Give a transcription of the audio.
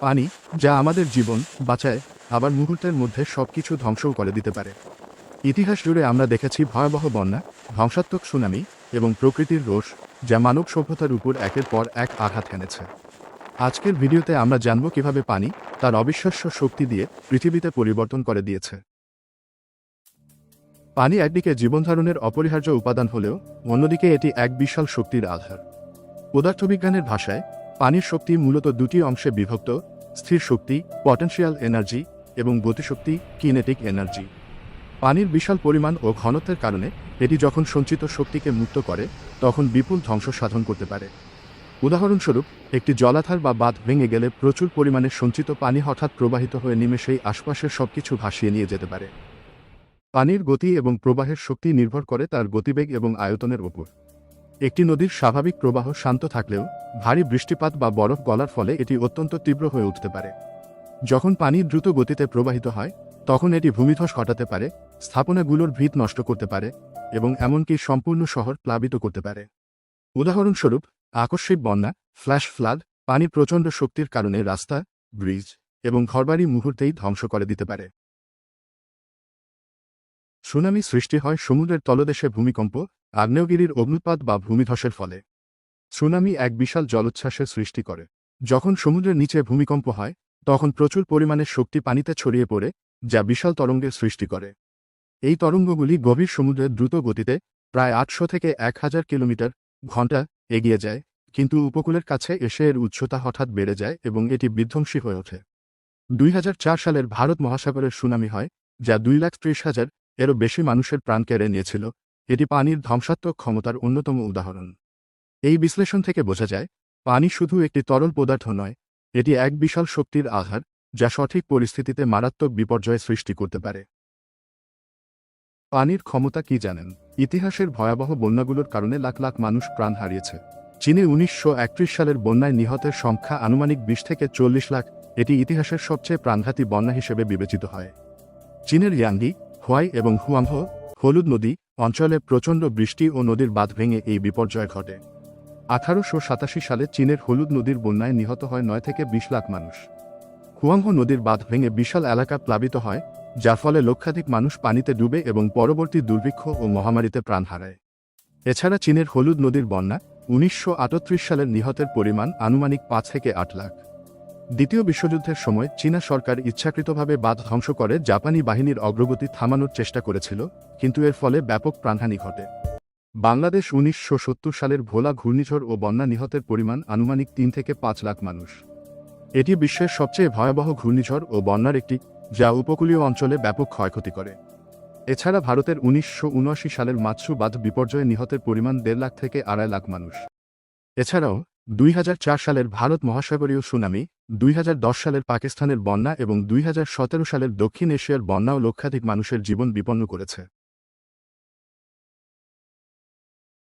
পানি যা আমাদের জীবন বাঁচায়, আবার মুহূর্তের মধ্যে সবকিছু ধ্বংসও করে দিতে পারে। ইতিহাস জুড়ে আমরা দেখেছি ভয়াবহ বন্যা, ধ্বংসাত্মক সুনামি এবং প্রকৃতির রোষ যা মানব সভ্যতার উপর একের পর এক আঘাত হেনেছে। আজকের ভিডিওতে আমরা জানব কীভাবে পানি তার অবিশ্বাস্য শক্তি দিয়ে পৃথিবীতে পরিবর্তন করে দিয়েছে। পানি একদিকে জীবনধারণের অপরিহার্য উপাদান হলেও অন্যদিকে এটি এক বিশাল শক্তির আধার। পদার্থবিজ্ঞানের ভাষায়, পানির শক্তি মূলত দুটি অংশে বিভক্ত স্থির শক্তি পটেনশিয়াল এনার্জি এবং গতিশক্তি কিনেটিক এনার্জি পানির বিশাল পরিমাণ ও ঘনত্বের কারণে এটি যখন সঞ্চিত শক্তিকে মুক্ত করে, তখন বিপুল ধ্বংস সাধন করতে পারে। উদাহরণস্বরূপ, একটি জলাধার বা বাঁধ ভেঙে গেলে প্রচুর পরিমাণে সঞ্চিত পানি হঠাৎ প্রবাহিত হয়ে নিমেষেই আশপাশের সবকিছু ভাসিয়ে নিয়ে যেতে পারে। পানির গতি এবং প্রবাহের শক্তি নির্ভর করে তার গতিবেগ এবং আয়তনের ওপর। একটি নদীর স্বাভাবিক প্রবাহ শান্ত থাকলেও ভারী বৃষ্টিপাত বা বরফ গলার ফলে এটি অত্যন্ত তীব্র হয়ে উঠতে পারে। যখন পানি দ্রুত গতিতে প্রবাহিত হয়, তখন এটি ভূমিধস ঘটাতে পারে, স্থাপনাগুলোর ভিত নষ্ট করতে পারে, এবং এমনকি সম্পূর্ণ শহর প্লাবিত করতে পারে। উদাহরণস্বরূপ, আকস্মিক বন্যা, ফ্ল্যাশ ফ্লাড, পানি প্রচণ্ড শক্তির কারণে রাস্তা, ব্রিজ এবং ঘরবাড়ি মুহূর্তেই ধ্বংস করে দিতে পারে। সুনামি সৃষ্টি হয় সমুদ্রের তলদেশে ভূমিকম্প, আগ্নেয়গিরির অগ্নুৎপাত বা ভূমিধসের ফলে। সুনামি এক বিশাল জলোচ্ছ্বাসের সৃষ্টি করে। যখন সমুদ্রের নিচে ভূমিকম্প হয়, তখন প্রচুর পরিমাণে শক্তি পানিতে ছড়িয়ে পড়ে, যা বিশাল তরঙ্গের সৃষ্টি করে। এই তরঙ্গগুলি গভীর সমুদ্রের দ্রুত গতিতে প্রায় আটশো থেকে এক হাজার কিলোমিটার ঘণ্টা এগিয়ে যায়, কিন্তু উপকূলের কাছে এসে এর উচ্চতা হঠাৎ বেড়ে যায় এবং এটি বিধ্বংসী হয়ে ওঠে। দুই হাজার চার সালের ভারত মহাসাগরের সুনামি হয়, যা দুই লাখ ত্রিশ হাজার এরও বেশি মানুষের প্রাণ কেড়ে নিয়েছিল, এটি পানির ধ্বংসাত্মক ক্ষমতার অন্যতম উদাহরণ। এই বিশ্লেষণ থেকে বোঝা যায়, পানি শুধু একটি তরল পদার্থ নয়, এটি এক বিশাল শক্তির আধার, যা সঠিক পরিস্থিতিতে মারাত্মক বিপর্যয় সৃষ্টি করতে পারে। পানির ক্ষমতা কি জানেন? ইতিহাসের ভয়াবহ বন্যাগুলোর কারণে লাখ লাখ মানুষ প্রাণ হারিয়েছে। চীনে উনিশশো একত্রিশ সালের বন্যায় নিহতের সংখ্যা আনুমানিক বিশ থেকে চল্লিশ লাখ, এটি ইতিহাসের সবচেয়ে প্রাণঘাতী বন্যা হিসেবে বিবেচিত হয়। চীনের ইয়াঙ্গি হোয়াই এবং হুয়াংহ, হলুদ নদী অঞ্চলে প্রচণ্ড বৃষ্টি ও নদীর বাঁধ ভেঙে এই বিপর্যয় ঘটে। আঠারোশো সাতাশি সালে চীনের হলুদ নদীর বন্যায় নিহত হয় নয় থেকে বিশ লাখ মানুষ। হুয়াংহ নদীর বাঁধ ভেঙে বিশাল এলাকা প্লাবিত হয়, যার ফলে লক্ষাধিক মানুষ পানিতে ডুবে এবং পরবর্তী দুর্ভিক্ষ ও মহামারীতে প্রাণ হারায়। এছাড়া চীনের হলুদ নদীর বন্যা উনিশশো আটত্রিশ সালের নিহতের পরিমাণ আনুমানিক পাঁচ থেকে আট লাখ। দ্বিতীয় বিশ্বযুদ্ধের সময় চীনা সরকার ইচ্ছাকৃতভাবে বাঁধ ধ্বংস করে জাপানি বাহিনীর অগ্রগতি থামানোর চেষ্টা করেছিল, কিন্তু এর ফলে ব্যাপক প্রাণহানি ঘটে। বাংলাদেশ উনিশশো সত্তর সালের ভোলা ঘূর্ণিঝড় ও বন্যা নিহতের পরিমাণ আনুমানিক তিন থেকে পাঁচ লাখ মানুষ। এটি বিশ্বের সবচেয়ে ভয়াবহ ঘূর্ণিঝড় ও বন্যার একটি, যা উপকূলীয় অঞ্চলে ব্যাপক ক্ষয়ক্ষতি করে। এছাড়া ভারতের উনিশশো উনআশি সালের মাতসু বাঁধ বিপর্যয়ে নিহতের পরিমাণ দেড় লাখ থেকে আড়াই লাখ মানুষ। এছাড়াও দুই হাজার চার সালের ভারত মহাসাগরীয় সুনামি, দুই হাজার দশ সালের পাকিস্তানের বন্যা এবং দুই হাজার সতেরো সালের দক্ষিণ এশিয়ার বন্যাও লক্ষাধিক মানুষের জীবন বিপন্ন করেছে।